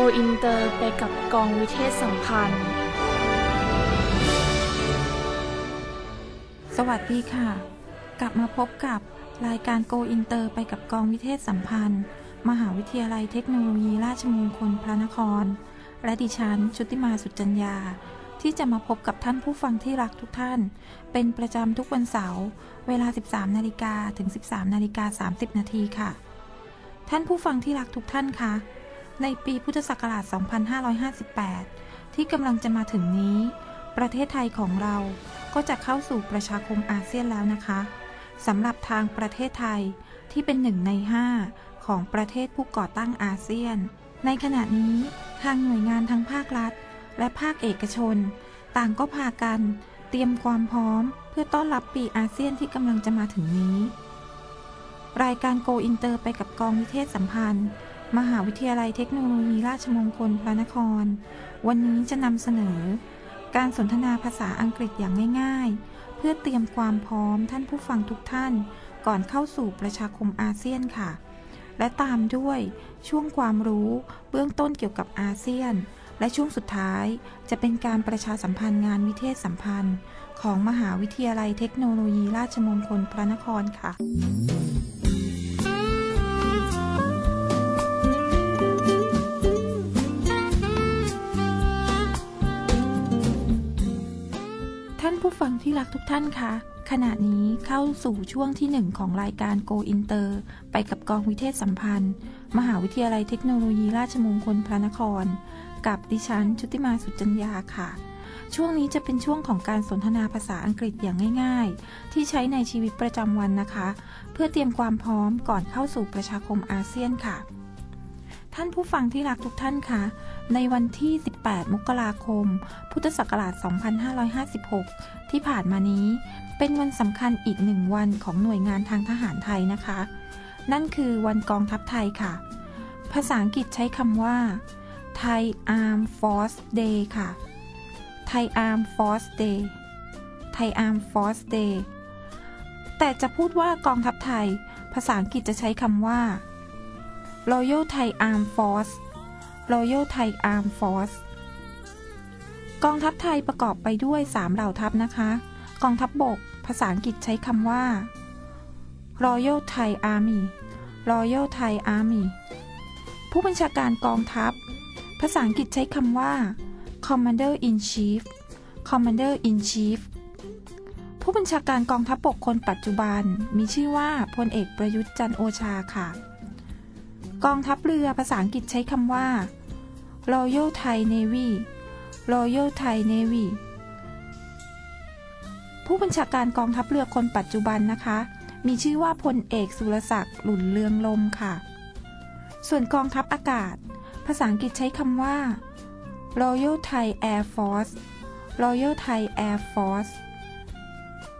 Go Inter ไปกับกองวิเทศสัมพันธ์ สวัสดีค่ะ กลับมาพบกับรายการ Go Inter ไปกับกองวิเทศสัมพันธ์ มหาวิทยาลัยเทคโนโลยีราชมงคลพระนคร และดิฉันชุติมาสุจัญญา ที่จะมาพบกับท่านผู้ฟังที่รักทุกท่าน เป็นประจำทุกวันเสาร์เวลา 13นาฬิกาถึง 13นาฬิกา30นาทีค่ะ ท่านผู้ฟังที่รักทุกท่านคะ ในปีพุทธศักราช 2558 ที่กำลังจะมาถึงนี้ ประเทศไทยของเราก็จะเข้าสู่ประชาคมอาเซียนแล้วนะคะสำหรับทางประเทศไทยที่เป็นหนึ่งใน 5 ของประเทศผู้ก่อตั้งอาเซียน ในขณะนี้ทางหน่วยงานทั้งภาครัฐ และภาคเอกชน ต่างก็พากัน เตรียมความพร้อม เพื่อต้อนรับปีอาเซียนที่กำลังจะมาถึงนี้ รายการโกอินเตอร์ไปกับกองวิเทศสัมพันธ์ มหาวิทยาลัยเทคโนโลยีราชมงคลพระนคร วันนี้จะนำเสนอ การสนทนาภาษาอังกฤษอย่างง่าย ๆ เพื่อเตรียมความพร้อมท่านผู้ฟังทุกท่าน ก่อนเข้าสู่ประชาคมอาเซียนค่ะ และตามด้วยช่วงความรู้เบื้องต้นเกี่ยวกับอาเซียน และช่วงสุดท้ายจะเป็นการประชาสัมพันธ์งานวิเทศสัมพันธ์ ของมหาวิทยาลัยเทคโนโลยีราชมงคลพระนครค่ะ ผู้ฟังที่รักทุกท่านคะ ขณะนี้เข้าสู่ช่วงที่หนึ่งของรายการ Go Inter ไปกับกองวิเทศสัมพันธ์ มหาวิทยาลัยเทคโนโลยีราชมงคลพระนคร กับดิฉันชุติมาสุจัญญาค่ะ ช่วงนี้จะเป็นช่วงของการสนทนาภาษาอังกฤษอย่างง่าย ๆ ที่ใช้ในชีวิตประจำวันนะคะ เพื่อเตรียมความพร้อมก่อนเข้าสู่ประชาคมอาเซียนค่ะ ท่านผู้ฟังที่รักทุกท่านคะ ในวันที่ 18 มกราคม พุทธศักราช 2556 ที่ผ่านมานี้ เป็นวันสำคัญอีกหนึ่งวันของหน่วยงานทางทหารไทยนะคะ นั่นคือวันกองทัพไทยค่ะ ภาษาอังกฤษใช้คำว่า Thai Arm Force Day ค่ะ Thai Arm Force Day Thai Arm Force Day แต่จะพูดว่ากองทัพไทย ภาษาอังกฤษจะใช้คำว่า Royal Thai Arm Force Royal Thai Arm Force กองทัพไทยประกอบไปด้วย 3 เหล่าทัพนะคะ กองทัพบบก ภาษาอังกฤษใช้คำว่า Royal Thai Army Royal Thai Army ผู้บัญชาการกองทัพ ภาษาอังกฤษใช้คำว่า Commander in Chief Commander in Chief ผู้บัญชาการกองทัพบบกคนปัจจุบันมีชื่อว่าพลเอกประยุทธ์จันโอชาค่ะ กองทัพเรือภาษาอังกฤษใช้คำว่า Royal Thai Navy Royal Thai Navy ผู้บัญชาการกองทัพเรือคนปัจจุบันนะคะ มีชื่อว่าพลเอกสุรศักดิ์หลุนเลืองลมค่ะ ส่วนกองทัพอากาศ ภาษาอังกฤษใช้คำว่า Royal Thai Air Force Royal Thai Air Force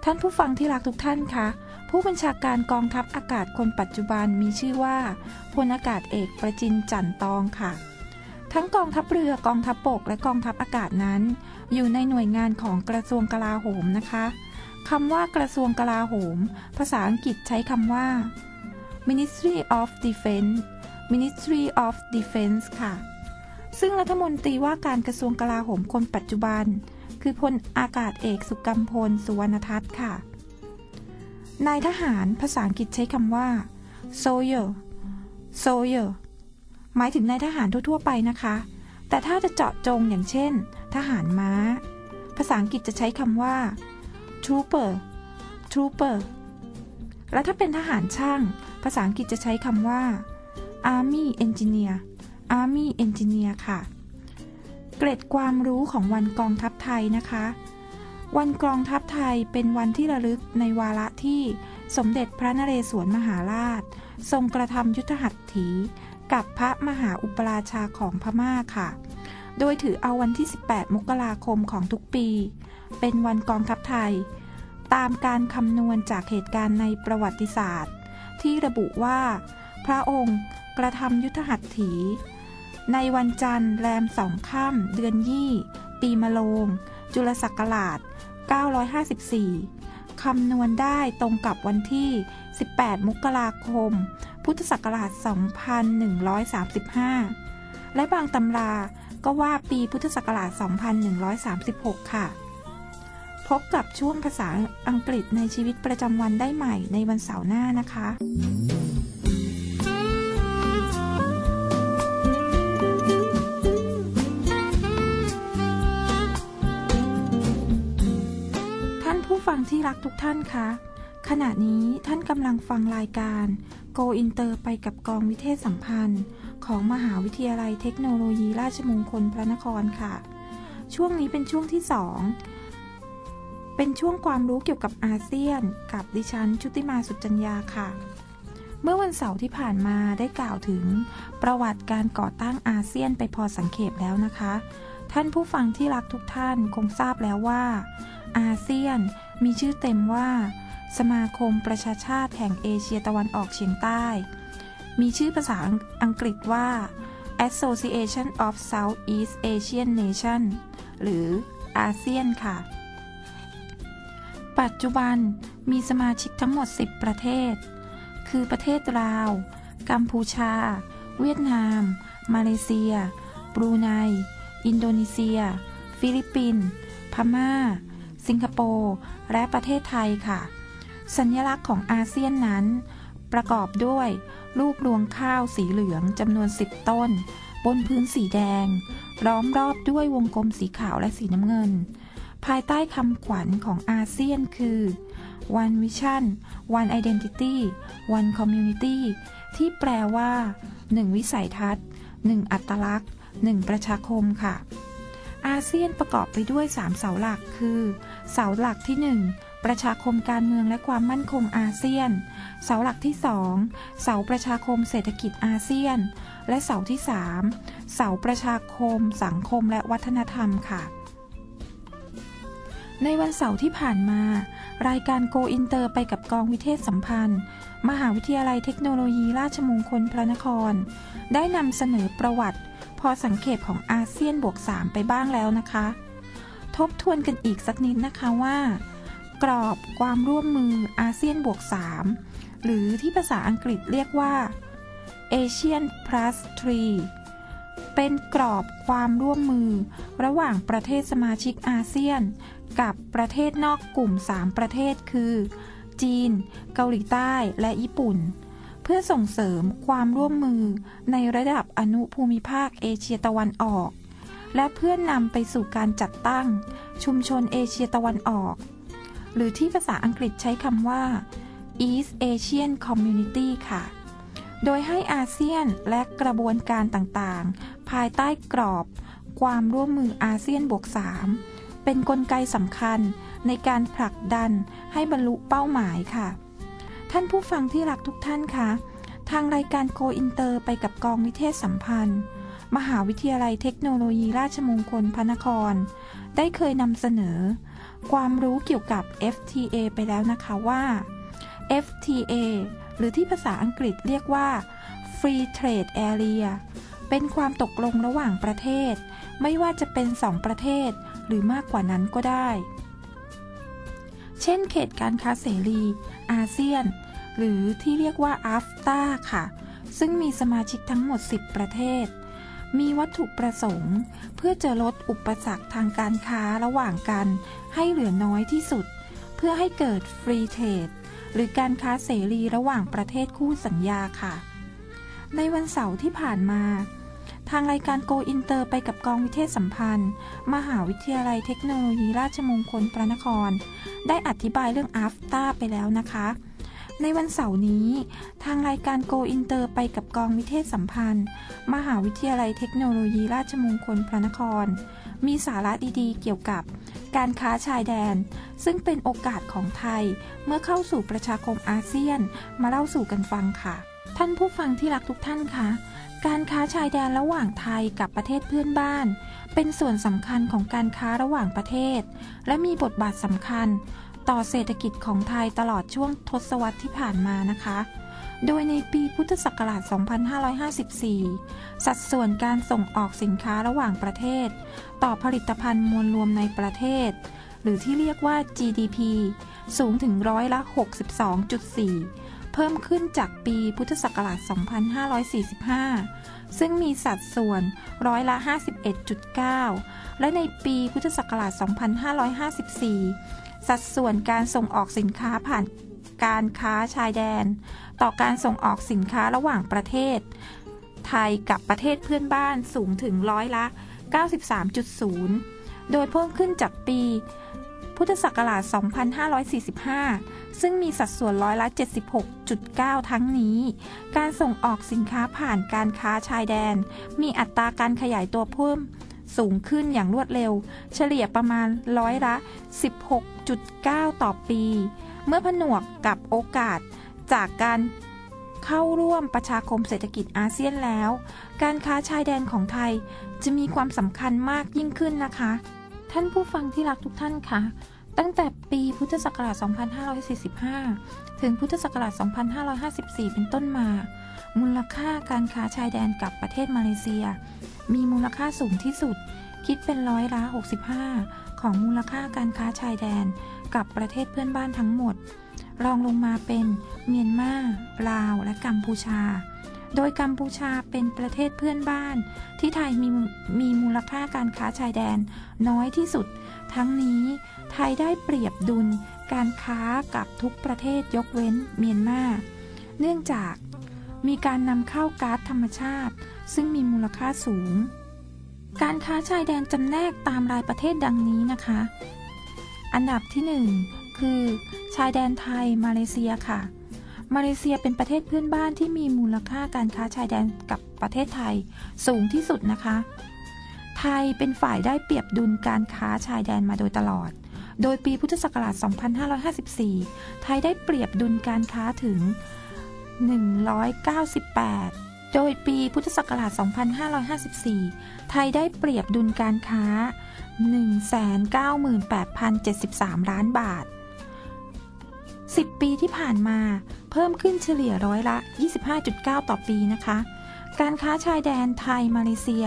ท่านผู้ฟังที่รักทุกท่านคะ ผู้บัญชาการกองทัพอากาศคนปัจจุบันมีชื่อว่าพลอากาศเอกประจินจันตองค่ะ ทั้งกองทัพเรือกองทัพบกและกองทัพอากาศนั้น อยู่ในหน่วยงานของกระทรวงกลาโหมนะคะคำว่ากระทรวงกลาโหม ภาษาอังกฤษใช้คำว่า Ministry of Defense Ministry of Defense ค่ะ ซึ่งรัฐมนตรีว่าการกระทรวงกลาโหมคนปัจจุบัน คือพลอากาศเอกสุกัมพล สุวรรณทัศน์ค่ะ นายทหารภาษาอังกฤษใช้คำว่า soldier soldier หมายถึงนายทหารทั่ว ๆ ไปนะคะ แต่ถ้าจะเจาะจงอย่างเช่น ทหารม้า ภาษาอังกฤษจะใช้คำว่า trooper trooper และถ้าเป็นทหารช่าง ภาษาอังกฤษจะใช้คำว่า army engineer army engineer ค่ะ เกร็ดความรู้ของวันกองทัพไทยนะคะ วันกองทัพไทยเป็นวันที่ระลึกในวาระที่สมเด็จพระนเรศวรมหาราช ทรงกระทำยุทธหัตถี กับพระมหาอุปราชาของพม่าค่ะ โดยถือเอาวันที่ 18 มกราคมของทุกปี เป็นวันกองทัพไทย ตามการคำนวณจากเหตุการณ์ในประวัติศาสตร์ ที่ระบุว่า พระองค์กระทำยุทธหัตถี ในวันจันทร์แรมสองค่ำเดือนยี่ ปีมะโรงจุลศักราช 954 คำนวณได้ตรงกับวันที่ 18 มกราคม พุทธศักราช 2135 และบางตำราก็ว่าปีพุทธศักราช 2136 ค่ะ พบกับช่วงภาษาอังกฤษในชีวิตประจำวันได้ใหม่ในวันเสาร์หน้านะคะ ฟังที่รักทุกท่านคะ ขณะนี้ท่านกำลังฟังรายการ Go Inter ไปกับกองวิเทศสัมพันธ์ ของมหาวิทยาลัยเทคโนโลยีราชมงคลพระนครค่ะ ช่วงนี้เป็นช่วงที่ 2 เป็นช่วงความรู้เกี่ยวกับอาเซียน กับดิฉันชุติมาสุจัญญาค่ะ เมื่อวันเสาร์ที่ผ่านมาได้กล่าวถึง ประวัติการก่อตั้งอาเซียนไปพอสังเขปแล้วนะคะ ท่านผู้ฟังที่รักทุกท่านคงทราบแล้วว่าอาเซียน มีชื่อเต็มว่า สมาคมประชาชาติแห่งเอเชียตะวันออกเฉียงใต้ มีชื่อภาษาอังกฤษว่า Association of Southeast Asian Nation หรืออาเซียนค่ะ ปัจจุบันมีสมาชิกทั้งหมด 10 ประเทศ คือประเทศลาว กัมพูชา เวียดนาม มาเลเซีย บรูไน อินโดนีเซีย ฟิลิปปินส์ พม่า สิงคโปร์ และประเทศไทยค่ะ สัญลักษณ์ของอาเซียนนั้น ประกอบด้วยลูกรวงข้าวสีเหลืองจำนวน 10 ต้น บนพื้นสีแดง ล้อมรอบด้วยวงกลมสีขาวและสีน้ำเงิน ภายใต้คำขวัญของอาเซียนคือ One Vision One Identity One Community ที่แปลว่า 1 วิสัยทัศน์ 1 อัตลักษณ์ 1 ประชาคมค่ะ อาเซียนประกอบไปด้วย 3 เสาหลักคือ เสาหลักที่ 1 ประชาคมการเมืองและความมั่นคงอาเซียน เสาหลักที่ 2 เสาประชาคมเศรษฐกิจอาเซียน และเสาที่ 3 เสาประชาคม สังคมและวัฒนธรรมค่ะ ในวันเสาร์ที่ผ่านมา รายการโกอินเตอร์ไปกับกองวิเทศสัมพันธ์ มหาวิทยาลัยเทคโนโลยีราชมงคลพระนคร ได้นำเสนอประวัติ พอสังเขปของอาเซียนบวก3ไปบ้างแล้วนะคะ ทบทวนกันอีกสักนิดนะคะว่า กรอบความร่วมมืออาเซียนบวก 3 หรือที่ภาษาอังกฤษเรียกว่า Asian Plus 3 เป็นกรอบความร่วมมือ ระหว่างประเทศสมาชิกอาเซียน กับประเทศนอกกลุ่ม 3 ประเทศคือ จีน เกาหลีใต้และญี่ปุ่น เพื่อส่งเสริมความร่วมมือในระดับอนุภูมิภาคเอเชียตะวันออก และเพื่อนำไปสู่การจัดตั้ง ชุมชนเอเชียตะวันออก หรือที่ภาษาอังกฤษใช้คำว่า East Asian Community ค่ะ โดยให้อาเซียนและกระบวนการต่างๆ ภายใต้กรอบ ความร่วมมืออาเซียนบวก 3 เป็นนกลไกสำคัญในการผลักดันให้บรรลุเป้าหมายค่ะ ท่านผู้ฟังที่รักทุกท่านคะทางรายการโกอินเตอร์ไปกับกองวิเทศสัมพันธ์ มหาวิทยาลัยเทคโนโลยีราชมงคลพระนคร ได้เคยนำเสนอ ความรู้เกี่ยวกับ FTA ไปแล้วนะคะว่า FTA หรือที่ภาษาอังกฤษเรียกว่า Free Trade Area เป็นความตกลงระหว่างประเทศ ไม่ว่าจะเป็น2ประเทศหรือมากกว่านั้นก็ได้ เช่นเขตการค้าเสรี อาเซียน หรือที่เรียกว่า AFTA ค่ะ ซึ่งมีสมาชิกทั้งหมด 10 ประเทศ มีวัตถุประสงค์ เพื่อจะลดอุปสรรคทางการค้าระหว่างกัน ให้เหลือน้อยที่สุด เพื่อให้เกิด Free Trade หรือการค้าเสรีระหว่างประเทศคู่สัญญาค่ะ ในวันเสาร์ที่ผ่านมา ทางรายการโกอินเตอร์ไปกับกองวิเทศสัมพันธ์ มหาวิทยาลัยเทคโนโลยีราชมงคลพระนคร ได้อธิบายเรื่อง AFTA ไปแล้วนะคะ ในวันเสาร์นี้ ทางรายการโกอินเตอร์ไปกับกองวิเทศสัมพันธ์ มหาวิทยาลัยเทคโนโลยีราชมงคลพระนคร มีสาระดีๆ เกี่ยวกับการค้าชายแดน ซึ่งเป็นโอกาสของไทย เมื่อเข้าสู่ประชาคมอาเซียน มาเล่าสู่กันฟังค่ะ ท่านผู้ฟังที่รักทุกท่านคะการค้าชายแดนระหว่างไทยกับประเทศเพื่อนบ้าน เป็นส่วนสำคัญของการค้าระหว่างประเทศ และมีบทบาทสำคัญ ต่อเศรษฐกิจของไทยตลอดช่วงทศวรรษที่ผ่านมานะคะ โดยในปีพุทธศักราช 2554 สัดส่วนการส่งออกสินค้าระหว่างประเทศ ต่อผลิตภัณฑ์มวลรวมในประเทศ หรือที่เรียกว่า GDP สูงถึงร้อยละ 62.4 เพิ่มขึ้นจากปีพุทธศักราช 2545ซึ่งมีสัดส่วนร้อยละ 51.9 และในปีพุทธศักราช 2554 สัดส่วนการส่งออกสินค้าผ่านการค้าชายแดน ต่อการส่งออกสินค้าระหว่างประเทศ ไทยกับประเทศเพื่อนบ้านสูงถึงร้อยละ 93.0 โดยเพิ่มขึ้นจากปี พุทธศักราช 2545 ซึ่งมีสัดส่วนร้อยละ 76.9 ทั้งนี้ การส่งออกสินค้าผ่านการค้าชายแดน มีอัตราการขยายตัวเพิ่ม สูงขึ้นอย่างรวดเร็ว เฉลี่ยประมาณร้อยละ 16.9 ต่อปี เมื่อผนวกกับโอกาสจากการเข้าร่วมประชาคมเศรษฐกิจอาเซียนแล้ว การค้าชายแดนของไทยจะมีความสำคัญมากยิ่งขึ้นนะคะ ท่านผู้ฟังที่รักทุกท่านคะ ตั้งแต่ปีพุทธศักราช 2545 ถึงพุทธศักราช 2554 เป็นต้นมา มูลค่าการค้าชายแดนกับประเทศมาเลเซีย มีมูลค่าสูงที่สุด คิดเป็นร้อยละ 65 ของมูลค่าการค้าชายแดนกับประเทศเพื่อนบ้านทั้งหมด รองลงมาเป็นเมียนมา ลาว และกัมพูชา โดยกัมพูชาเป็นประเทศเพื่อนบ้าน ที่ไทยมีมีมูลค่าการค้าชายแดนน้อยที่สุด ทั้งนี้ไทยได้เปรียบดุลการค้ากับทุกประเทศยกเว้นเมียนมา เนื่องจากมีการนำเข้าก๊าซธรรมชาติ ซึ่งมีมูลค่าสูง การค้าชายแดนจำแนกตามรายประเทศดังนี้นะคะ อันดับที่ 1 คือ ชายแดนไทยมาเลเซียค่ะ มาเลเซียเป็นประเทศเพื่อนบ้านที่มีมูลค่าการค้าชายแดนกับประเทศไทยสูงที่สุดนะคะ ไทยเป็นฝ่ายได้เปรียบดุลการค้าชายแดนมาโดยตลอด โดยปีพุทธศักราช 2554 ไทยได้เปรียบดุลการค้าถึง 198 โดยปีพุทธศักราช 2554 ไทยได้เปรียบดุลการค้า 198,073 ล้านบาท 10 ปีที่ผ่านมา เพิ่มขึ้นเฉลี่ยร้อยละ 25.9 ต่อปีนะคะ การค้าชายแดนไทยมาเลเซีย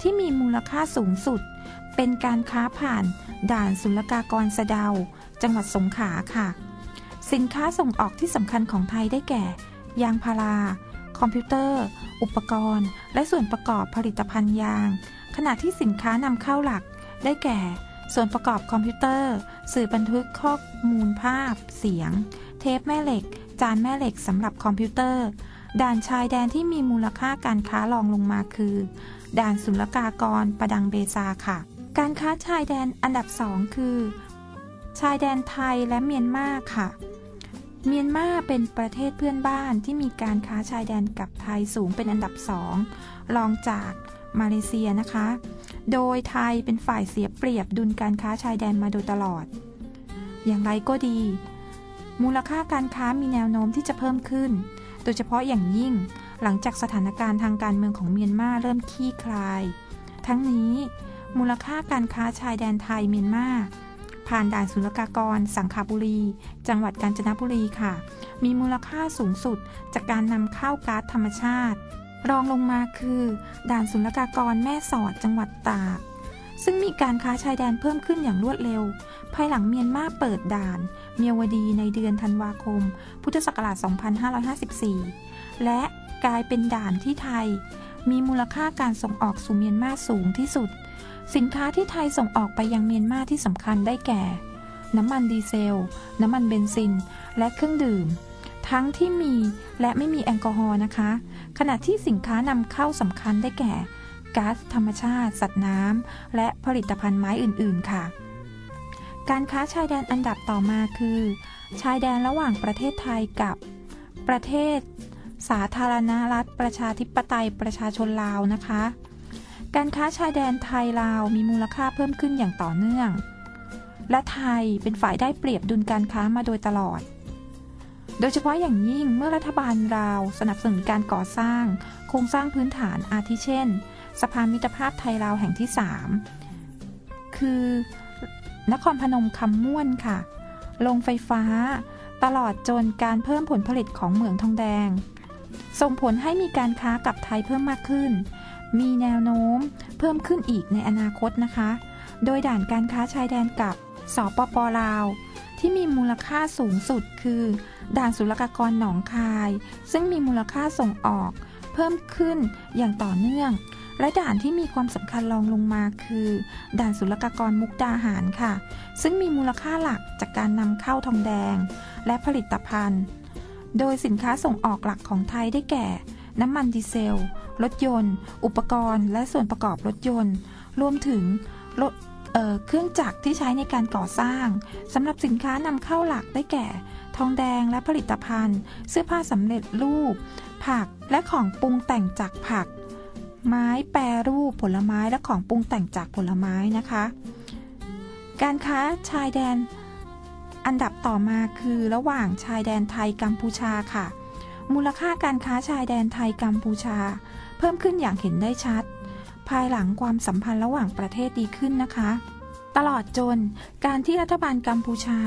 ที่มีมูลค่าสูงสุด เป็นการค้าผ่านด่านศุลกากรสะเดา จังหวัดสงขลาค่ะ สินค้าส่งออกที่สำคัญของไทยได้แก่ ยางพารา คอมพิวเตอร์ อุปกรณ์ และส่วนประกอบผลิตภัณฑ์ยาง ขณะที่สินค้านำเข้าหลักได้แก่ ส่วนประกอบคอมพิวเตอร์ สื่อบันทึกข้อมูลภาพ เสียง เทปแม่เหล็ก จานแม่เหล็กสำหรับคอมพิวเตอร์ ด่านชายแดนที่มีมูลค่าการค้ารองลงมาคือ ด่านศุลกากรประดังเบซาค่ะ การค้าชายแดนอันดับสองคือ ชายแดนไทยและเมียนมาค่ะเมียนมาเป็นประเทศเพื่อนบ้านที่มีการค้าชายแดนกับไทยสูงเป็นอันดับสองรองจากมาเลเซียนะคะ โดยไทยเป็นฝ่ายเสียเปรียบดุลการค้าชายแดนมาโดยตลอด อย่างไรก็ดี มูลค่าการค้ามีแนวโน้มที่จะเพิ่มขึ้น โดยเฉพาะอย่างยิ่งหลังจากสถานการณ์ทางการเมืองของเมียนมาเริ่มคลี่คลาย ทั้งนี้ มูลค่าการค้าชายแดนไทยเมียนมาผ่านด่านศุลกากร สังขบุรี จังหวัดกาญจนบุรีค่ะ มีมูลค่าสูงสุดจากการนำเข้าก๊าซธรรมชาติ รองลงมาคือ ด่านศุลกากรแม่สอดจังหวัดตาก ซึ่งมีการค้าชายแดนเพิ่มขึ้นอย่างรวดเร็ว ภายหลังเมียนมาเปิดด่าน เมียวดีในเดือนธันวาคม พุทธศักราช 2554 และกลายเป็นด่านที่ไทย มีมูลค่าการส่งออกสู่เมียนมาสูงที่สุด สินค้าที่ไทยส่งออกไปยังเมียนมาที่สำคัญได้แก่ น้ำมันดีเซล น้ำมันเบนซิน และเครื่องดื่ม ทั้งที่มีและไม่มีแอลกอฮอล์นะคะ ขณะที่สินค้านำเข้าสำคัญได้แก่ก๊าซธรรมชาติ สัตว์น้ำและผลิตภัณฑ์ไม้อื่นๆ ค่ะ การค้าชายแดนอันดับต่อมาคือ ชายแดนระหว่างประเทศไทยกับประเทศสาธารณรัฐประชาธิปไตยประชาชนลาวนะคะ การค้าชายแดนไทยลาวมีมูลค่าเพิ่มขึ้นอย่างต่อเนื่อง และไทยเป็นฝ่ายได้เปรียบดุลการค้ามาโดยตลอด โดยเฉพาะอย่างยิ่งเมื่อรัฐบาลลาวสนับสนุนการก่อสร้าง โครงสร้างพื้นฐานอาทิเช่น สะพานมิตรภาพไทยลาวแห่งที่ 3 คือนครพนมคำม่วนค่ะ ลงไฟฟ้า ตลอดจนการเพิ่มผลผลิตของเหมืองทองแดง ส่งผลให้มีการค้ากับไทยเพิ่มมากขึ้น มีแนวโน้มเพิ่มขึ้นอีกในอนาคตนะคะ โดยด่านการค้าชายแดนกับสปปลาว ที่มีมูลค่าสูงสุดคือ ด่านศุลกากรหนองคาย ซึ่งมีมูลค่าส่งออก เพิ่มขึ้นอย่างต่อเนื่อง และด่านที่มีความสำคัญรองลงมาคือ ด่านศุลกากรมุกดาหารค่ะ ซึ่งมีมูลค่าหลักจากการนำเข้าทองแดง และผลิตภัณฑ์ โดยสินค้าส่งออกหลักของไทยได้แก่ น้ำมันดีเซล รถยนต์ อุปกรณ์ และส่วนประกอบรถยนต์ รวมถึงรถ เเครื่องจักรที่ใช้ในการก่อสร้างสำหรับสินค้านำเข้าหลักได้แก่ ทองแดงและผลิตภัณฑ์ เสื้อผ้าสำเร็จรูป ผักและของปรุงแต่งจากผัก ไม้แปรรูปผลไม้และของปรุงแต่งจากผลไม้นะคะ การค้าชายแดน อันดับต่อมาคือระหว่างชายแดนไทยกัมพูชาค่ะ มูลค่าการค้าชายแดนไทยกัมพูชา เพิ่มขึ้นอย่างเห็นได้ชัด ภายหลังความสัมพันธ์ระหว่างประเทศดีขึ้นนะคะ ตลอดจนการที่รัฐบาลกัมพูชา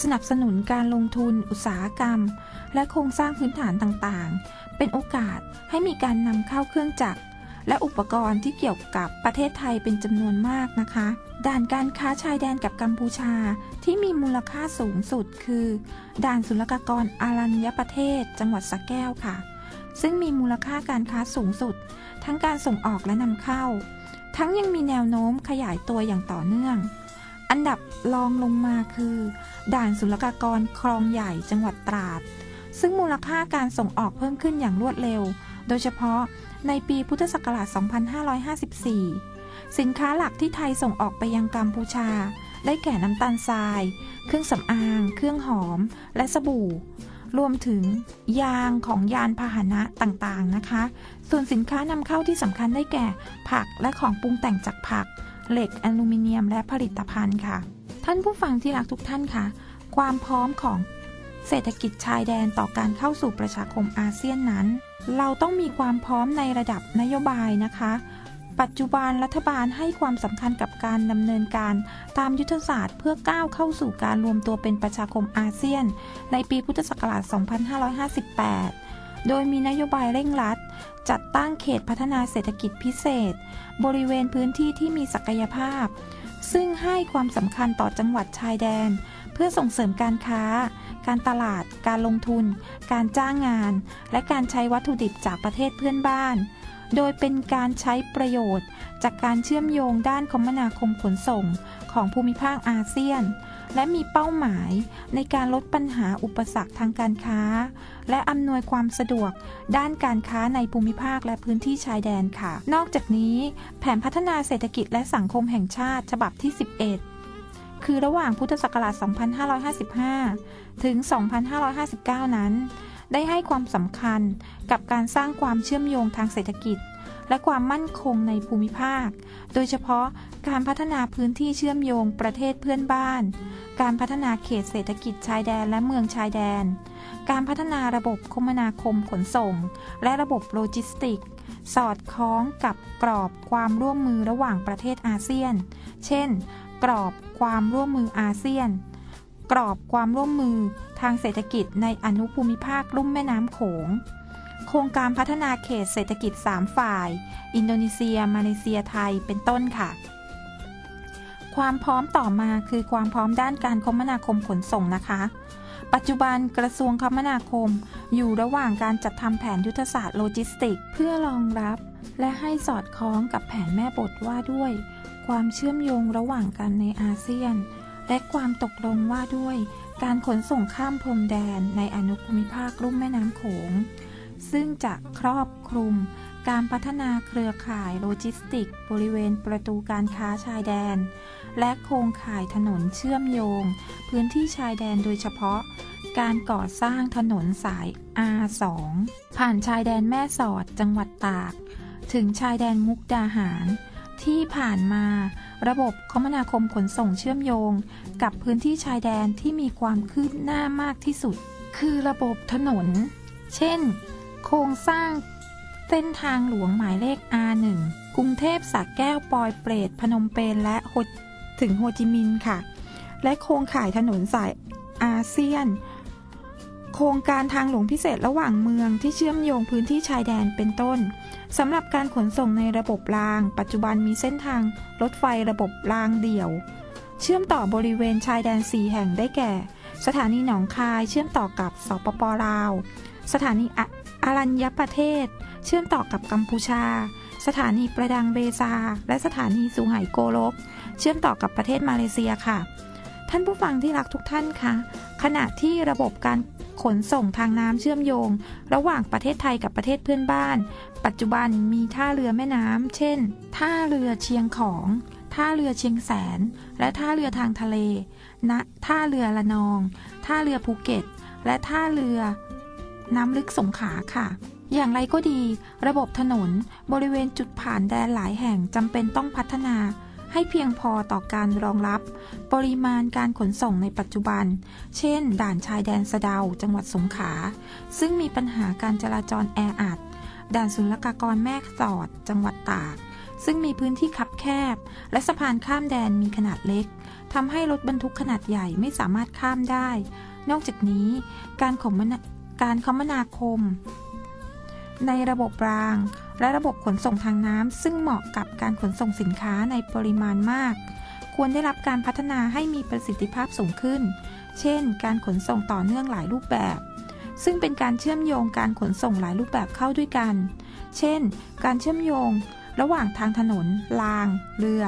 สนับสนุนการลงทุนอุตสาหกรรม และโครงสร้างพื้นฐานต่างๆ เป็นโอกาสให้มีการนำเข้าเครื่องจักรและอุปกรณ์ที่เกี่ยวกับประเทศไทยเป็นจำนวนมากนะคะ ด่านการค้าชายแดนกับกัมพูชาที่มีมูลค่าสูงสุดคือ ด่านศุลกากรอารัญญประเทศ จังหวัดสะแก้วค่ะ ซึ่งมีมูลค่าการค้าสูงสุด ทั้งการส่งออกและนำเข้า ทั้งยังมีแนวโน้มขยายตัวอย่างต่อเนื่อง อันดับรองลงมาคือ ด่านศุลกากรคลองใหญ่จังหวัดตราด ซึ่งมูลค่าการส่งออกเพิ่มขึ้นอย่างรวดเร็ว โดยเฉพาะในปีพุทธศักราช 2554 สินค้าหลักที่ไทยส่งออกไปยังกัมพูชา ได้แก่น้ำตาลทราย เครื่องสำอาง เครื่องหอม และสบู่ รวมถึงยางของยานพาหนะต่างๆนะคะ ส่วนสินค้านำเข้าที่สำคัญได้แก่ ผักและของปรุงแต่งจากผัก เหล็กอลูมิเนียมและผลิตภัณฑ์ค่ะ ท่านผู้ฟังที่รักทุกท่านค่ะ ความพร้อมของเศรษฐกิจชายแดนต่อการเข้าสู่ประชาคมอาเซียนนั้น เราต้องมีความพร้อมในระดับนโยบายนะคะ ปัจจุบันรัฐบาลให้ความสำคัญกับการดำเนินการ ตามยุทธศาสตร์เพื่อก้าวเข้าสู่การรวมตัวเป็นประชาคมอาเซียน ในปีพุทธศักราช 2558 โดยมีนโยบายเร่งรัด จัดตั้งเขตพัฒนาเศรษฐกิจพิเศษ บริเวณพื้นที่ที่มีศักยภาพ ซึ่งให้ความสำคัญต่อจังหวัดชายแดน เพื่อส่งเสริมการค้า การตลาด การลงทุน การจ้างงาน และการใช้วัตถุดิบจากประเทศเพื่อนบ้าน โดยเป็นการใช้ประโยชน์ จากการเชื่อมโยงด้านคมนาคมขนส่งของภูมิภาคอาเซียน และมีเป้าหมายในการลดปัญหาอุปสรรคทางการค้า และอำนวยความสะดวกด้านการค้าในภูมิภาคและพื้นที่ชายแดนค่ะ นอกจากนี้แผนพัฒนาเศรษฐกิจและสังคมแห่งชาติฉบับที่ 11 คือระหว่างพุทธศักราช 2555 ถึง 2559 นั้น ได้ให้ความสำคัญกับการสร้างความเชื่อมโยงทางเศรษฐกิจ และความมั่นคงในภูมิภาค โดยเฉพาะการพัฒนาพื้นที่เชื่อมโยงประเทศเพื่อนบ้าน การพัฒนาเขตเศรษฐกิจชายแดนและเมืองชายแดน การพัฒนาระบบคมนาคมขนส่ง และระบบโลจิสติก สอดคล้องกับกรอบความร่วมมือระหว่างประเทศอาเซียน เช่น กรอบความร่วมมืออาเซียน กรอบความร่วมมือทางเศรษฐกิจในอนุภูมิภาคลุ่มแม่น้ำโขง โครงการพัฒนาเขตเศรษฐกิจ 3 ฝ่าย อินโดนีเซีย มาเลเซียไทยเป็นต้นค่ะ ความพร้อมต่อมาคือความพร้อมด้านการคมนาคมขนส่งนะคะ ปัจจุบันกระทรวงคมนาคม อยู่ระหว่างการจัดทำแผนยุทธศาสตร์โลจิสติก เพื่อรองรับ และให้สอดคล้องกับแผนแม่บทว่าด้วย ความเชื่อมโยงระหว่างกันในอาเซียน และความตกลงว่าด้วยการขนส่งข้ามพรมแดนในอนุภูมิภาคลุ่มแม่น้ำโขง ซึ่งจะครอบคลุมการพัฒนาเครือข่ายโลจิสติก บริเวณประตูการค้าชายแดน และโครงข่ายถนนเชื่อมโยง พื้นที่ชายแดนโดยเฉพาะ การก่อสร้างถนนสาย R2 ผ่านชายแดนแม่สอดจังหวัดตาก ถึงชายแดนมุกดาหาร ที่ผ่านมา ระบบคมนาคมขนส่งเชื่อมโยง กับพื้นที่ชายแดนที่มีความคืบหน้ามากที่สุด คือระบบถนน เช่น โครงสร้างเส้นทางหลวงหมายเลข R1 กรุงเทพสักแก้วปอยเปรตพนมเปญและถึงโฮจิมินห์ค่ะ และโครงข่ายถนนสายอาเซียน โครงการทางหลวงพิเศษระหว่างเมืองที่เชื่อมโยงพื้นที่ชายแดนเป็นต้น สำหรับการขนส่งในระบบราง ปัจจุบันมีเส้นทางรถไฟระบบรางเดี่ยว เชื่อมต่อบริเวณชายแดน 4 แห่งได้แก่ สถานีหนองคายเชื่อมต่อกับสปปลาว สถานีออารัญญประเทศ เชื่อมต่อกับกัมพูชา สถานีประดังเบซา และสถานีสุไหงโกลก เชื่อมต่อกับประเทศมาเลเซียค่ะ ท่านผู้ฟังที่รักทุกท่านคะขณะที่ระบบการ ขนส่งทางน้ำเชื่อมโยง ระหว่างประเทศไทยกับประเทศเพื่อนบ้าน ปัจจุบันมีท่าเรือแม่น้ำเช่น ท่าเรือเชียงของ ท่าเรือเชียงแสน และท่าเรือทางทะเลณท่าเรือละนอง ท่าเรือภูเก็ต และท่าเรือ น้ำลึกสงขาค่ะ อย่างไรก็ดี ระบบถนนบริเวณจุดผ่านแดนหลายแห่งจำเป็นต้องพัฒนา ให้เพียงพอต่อการรองรับ ปริมาณการขนส่งในปัจจุบัน เช่น ด่านชายแดนสะเดาจังหวัดสงขลาซึ่งมีปัญหาการจราจรแออัด ด่านศุลกากรแม่สอด จังหวัดตาก ซึ่งมีพื้นที่คับแคบ และสะพานข้ามแดนมีขนาดเล็กทำให้รถบรรทุกขนาดใหญ่ไม่สามารถข้ามได้ นอกจากนี้ การคมนาการคมนาคม ในระบบราง และระบบขนส่งทางน้ำซึ่งเหมาะกับการขนส่งสินค้าในปริมาณมาก ควรได้รับการพัฒนาให้มีประสิทธิภาพสูงขึ้น เช่น การขนส่งต่อเนื่องหลายรูปแบบ ซึ่งเป็นการเชื่อมโยงการขนส่งหลายรูปแบบเข้าด้วยกัน เช่น การเชื่อมโยง ระหว่างทางถนน ราง เรือ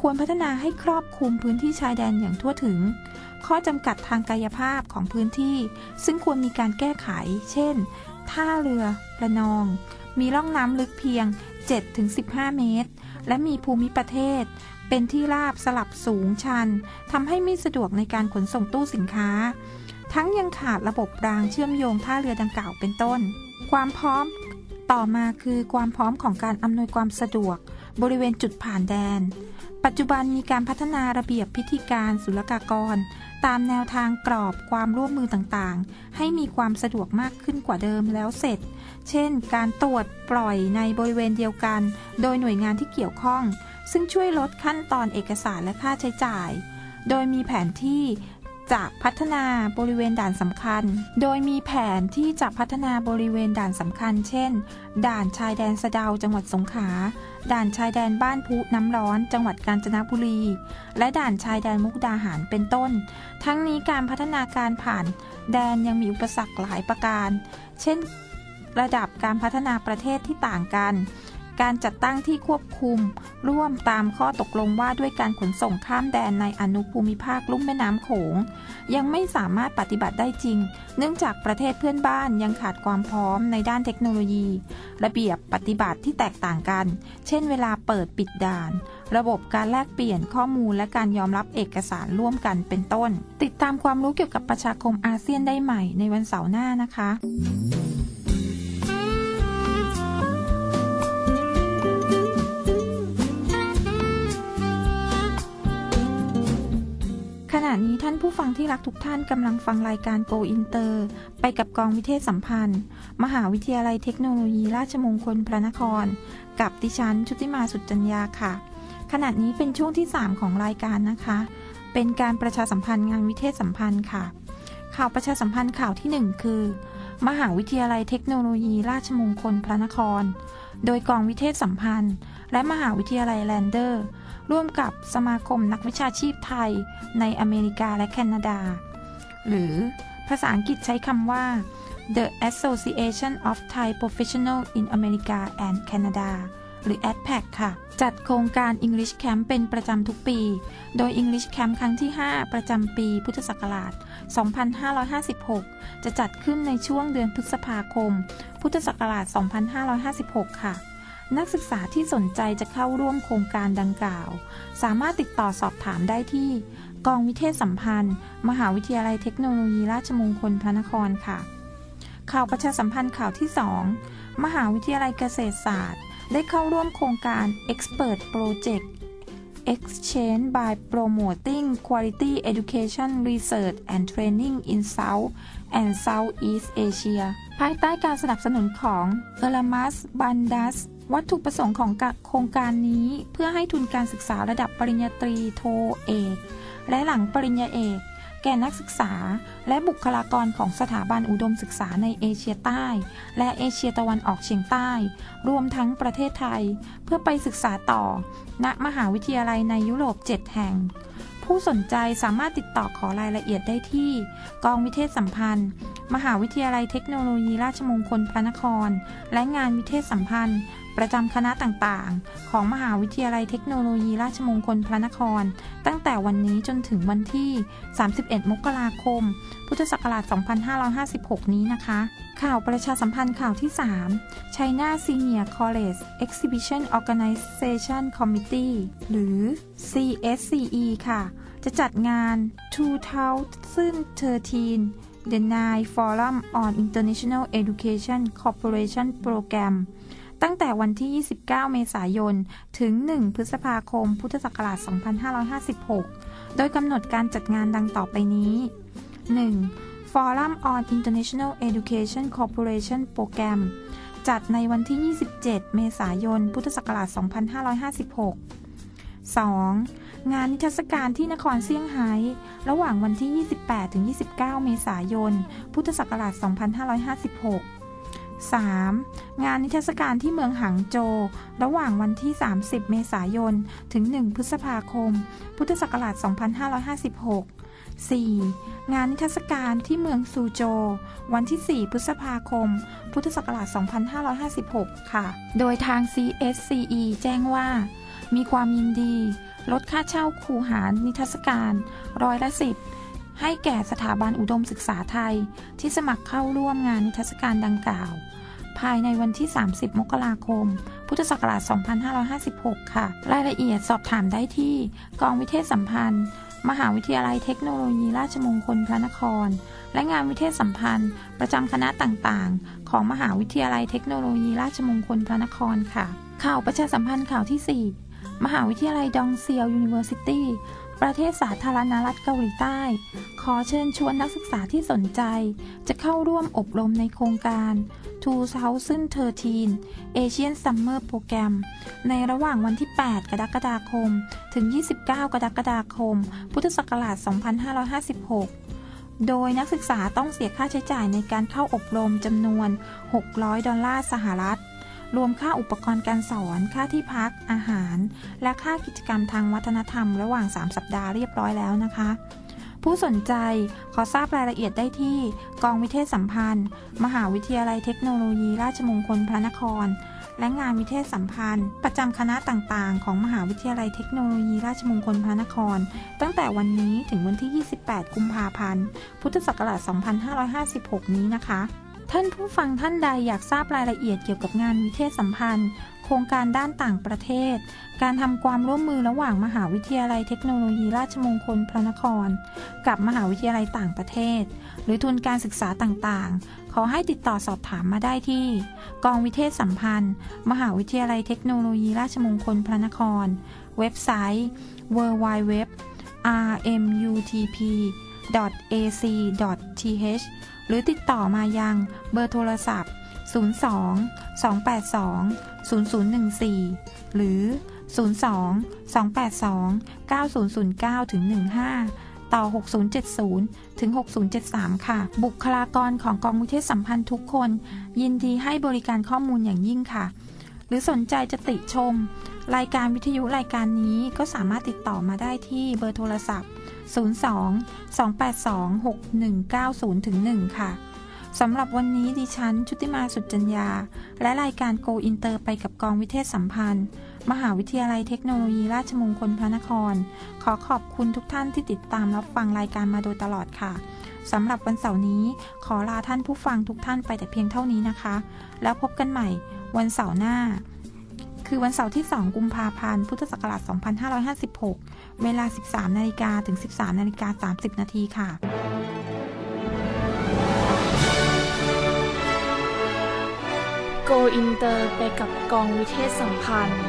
ควรพัฒนาให้ครอบคลุมพื้นที่ชายแดนอย่างทั่วถึง ข้อจำกัดทางกายภาพของพื้นที่ ซึ่งควรมีการแก้ไข เช่น ท่าเรือระนอง มีร่องน้ำลึกเพียง 7-15 เมตร และมีภูมิประเทศ เป็นที่ราบสลับสูงชันทำให้ไม่สะดวกในการขนส่งตู้สินค้า ทั้งยังขาดระบบรางเชื่อมโยงท่าเรือดังกล่าวเป็นต้น ความพร้อมต่อมาคือความพร้อมของการอำนวยความสะดวก บริเวณจุดผ่านแดน ปัจจุบันมีการพัฒนาระเบียบพิธีการศุลกากร ตามแนวทางกรอบความร่วมมือต่างๆ ให้มีความสะดวกมากขึ้นกว่าเดิมแล้วเสร็จ เช่น การตรวจปล่อยในบริเวณเดียวกัน โดยหน่วยงานที่เกี่ยวข้อง ซึ่งช่วยลดขั้นตอนเอกสารและค่าใช้จ่าย โดยมีแผนที่ จะพัฒนาบริเวณด่านสำคัญ โดยมีแผนที่จะพัฒนาบริเวณด่านสำคัญ เช่น ด่านชายแดนสะเดาจังหวัดสงขลา ด่านชายแดนบ้านพุน้ำร้อน จังหวัดกาญจนบุรี และด่านชายแดนมุกดาหารเป็นต้น ทั้งนี้การพัฒนาการผ่านแดนยังมีอุปสรรคหลายประการ เช่น ระดับการพัฒนาประเทศที่ต่างกัน การจัดตั้งที่ควบคุม ร่วมตามข้อตกลงว่าด้วยการขนส่งข้ามแดนในอนุภูมิภาคลุ่มแม่น้ำโขง ยังไม่สามารถปฏิบัติได้จริง เนื่องจากประเทศเพื่อนบ้านยังขาดความพร้อมในด้านเทคโนโลยี ระเบียบปฏิบัติที่แตกต่างกัน เช่น เวลาเปิดปิดด่าน ระบบการแลกเปลี่ยนข้อมูลและการยอมรับเอกสารร่วมกันเป็นต้น ติดตามความรู้เกี่ยวกับประชาคมอาเซียนได้ใหม่ในวันเสาร์หน้านะคะะนี้ท่านผู้ฟังที่รักทุกท่านกำลังฟังรายการ Go Inter ไปกับกองวิเทศสัมพันธ์ มหาวิทยาลัยเทคโนโลยีราชมงคลพระนคร กับดิฉันชุติมาสุจจัญญาค่ะ ขณะนี้เป็นช่วงที่ 3 ของรายการนะคะ เป็นการประชาสัมพันธ์งานวิเทศสัมพันธ์ค่ะ ข่าวประชาสัมพันธ์ข่าวที่ 1 คือ มหาวิทยาลัยเทคโนโลยีราชมงคลพระนคร โดยกองวิเทศสัมพันธ์ และมหาวิทยาลัยแลนเดอร์ ร่วมกับสมาคมนักวิชาชีพไทยในอเมริกาและแคนาดา หรือภาษาอังกฤษใช้คำว่า The Association of Thai Professionals in America and Canada หรือ ADPAC ค่ะ จัดโครงการ English Camp เป็นประจำทุกปี โดย English Camp ครั้งที่ 5 ประจำปีพุทธศักราช 2556 จะจัดขึ้นในช่วงเดือนพฤษภาคม พุทธศักราช 2556 ค่ะ นักศึกษาที่สนใจจะเข้าร่วมโครงการดังกล่าว สามารถติดต่อสอบถามได้ที่ กองวิเทศสัมพันธ์ มหาวิทยาลัยเทคโนโลยีราชมงคลพระนครค่ะ ข่าวประชาสัมพันธ์ข่าวที่ 2 มหาวิทยาลัยเกษตรศาสตร์ ได้เข้าร่วมโครงการ Expert Project Exchange by Promoting Quality Education Research and Training in South and Southeast Asia ภายใต้การสนับสนุนของ e r a m u s Bundas วัตถุประสงค์ของโครงการนี้เพื่อให้ทุนการศึกษาระดับปริญญาตรีโทเอก และหลังปริญญาเอก แก่นักศึกษา และบุคลากรของสถาบันอุดมศึกษาในเอเชียใต้ และเอเชียตะวันออกเฉียงใต้ รวมทั้งประเทศไทย เพื่อไปศึกษาต่อ ณมหาวิทยาลัยในยุโรป 7 แห่งผผู้สนใจสามารถติดต่อขอรายละเอียดได้ที่ กองวิเทศสัมพันธ์มหาวิทยาลัยเทคโนโลยีราชมงคลพระนคร และงานวิเทศสัมพันธ์ ประจำคณะต่างๆ ของมหาวิทยาลัยเทคโนโลยีราชมงคลพระนคร ตั้งแต่วันนี้จนถึงวันที่ 31 มกราคม พุทธศักราช 2556 นี้นะคะ ข่าวประชาสัมพันธ์ข่าวที่ 3 China Senior College Exhibition Organization Committee หรือ CSCE ค่ะ จะจัดงาน 2013 The Nine Forum on International Education Cooperation Program ตั้งแต่วันที่ 29 เมษายน ถึง 1 พฤษภาคม พุทธศักราช 2556 โดยกำหนดการจัดงานดังต่อไปนี้ 1. Forum on International Education Cooperation Program จัดในวันที่ 27 เมษายน พุทธศักราช 2556 2. งานนิทรรศการที่นครเซี่ยงไฮ้ระหว่างวันที่ 28-29 เมษายน พุทธศักราช 2556 3. งานนิทรรศการที่เมืองหางโจวระหว่างวันที่ 30 เมษายน ถึง 1 พฤษภาคม พุทธศักราช 2556 4. งานนิทรรศการที่เมืองซูโจววันที่ 4 พฤษภาคม พุทธศักราช 2556 ค่ะ โดยทาง CSCE แจ้งว่า มีความยินดี ลดค่าเช่าคูหานิทรรศการ ร้อยละ 10 ให้แก่สถาบันอุดมศึกษาไทย ที่สมัครเข้าร่วมงานนิทรรศการดังกล่าว ภายในวันที่ 30 มกราคม พุทธศักราช 2556 ค่ะ รายละเอียดสอบถามได้ที่ กองวิเทศสัมพันธ์ มหาวิทยาลัยเทคโนโลยีราชมงคลพระนคร และงานวิเทศสัมพันธ์ ประจำคณะต่างๆ ของมหาวิทยาลัยเทคโนโลยีราชมงคลพระนครค่ะ ข่าวประชาสัมพันธ์ข่าวที่ 4 มหาวิทยาลัยดองเซียวยูนิเวอร์ซิตี้ ประเทศสาธารณรัฐเกาหลีใต้ ขอเชิญชวนนักศึกษาที่สนใจ จะเข้าร่วมอบรมในโครงการ 2013 Asian Summer Program ในระหว่างวันที่ 8 กรกฎาคม ถึง 29 กรกฎาคม พุทธศักราช 2556 โดยนักศึกษาต้องเสียค่าใช้จ่ายในการเข้าอบรมจำนวน 600 ดอลลาร์สหรัฐ รวมค่าอุปกรณ์การสอน ค่าที่พัก อาหาร และค่ากิจกรรมทางวัฒนธรรมระหว่าง 3 สัปดาห์เรียบร้อยแล้วนะคะ ผู้สนใจขอทราบรายละเอียดได้ที่ กองวิเทศสัมพันธ์ มหาวิทยาลัยเทคโนโลยี ราชมงคลพระนคร และงานวิเทศสัมพันธ์ ประจำคณะต่างๆ ของมหาวิทยาลัยเทคโนโลยี ราชมงคลพระนคร ตั้งแต่วันนี้ถึงวันที่ 28 กุมภาพันธ์ พุทธศักราช 2556 นี้นะคะ ท่านผู้ฟังท่านใดอยากทราบรายละเอียดเกี่ยวกับงานวิเทศสัมพันธ์ โครงการด้านต่างประเทศ การทำความร่วมมือระหว่างมหาวิทยาลัยเทคโนโลยีราชมงคลพระนคร กับมหาวิทยาลัยต่างประเทศ หรือทุนการศึกษาต่างๆ ขอให้ติดต่อสอบถามมาได้ที่ กองวิเทศสัมพันธ์ มหาวิทยาลัยเทคโนโลยีราชมงคลพระนคร เว็บไซต์ www rmutp ac.th หรือติดต่อมายังเบอร์โทรศัพท์ 02 282 0014 หรือ 02 282 9009ถึง15ต่อ 6070 ถึง 6073 ค่ะ บุคลากรของกองวิเทศสัมพันธ์ทุกคน ยินดีให้บริการข้อมูลอย่างยิ่งค่ะ หรือสนใจจะติชม รายการวิทยุรายการนี้ก็สามารถติดต่อมาได้ที่เบอร์โทรศัพท์ 02 282 6190ถึง1ค่ะสำหรับวันนี้ดิฉัน ชุติมาสุจจัญญา และรายการ Go Inter ไปกับกองวิเทศสัมพันธ์ มหาวิทยาลัยเทคโนโลยีราชมงคลพระนคร ขอขอบคุณทุกท่านที่ติดตามรับฟังรายการมาโดยตลอดค่ะสำหรับวันเสาร์นี้ ขอลาท่านผู้ฟังทุกท่านไปแต่เพียงเท่านี้นะคะ แล้วพบกันใหม่วันเสาร์หน้า คือวันเสาร์ที่ 2 กุมภาพันธ์ พุทธศักราช 2556 เวลา 13 นาฬิกาถึง 13 นาฬิกา 30 นาทีค่ะโกอินเตอร์ไปกับกองวิเทศสัมพันธ์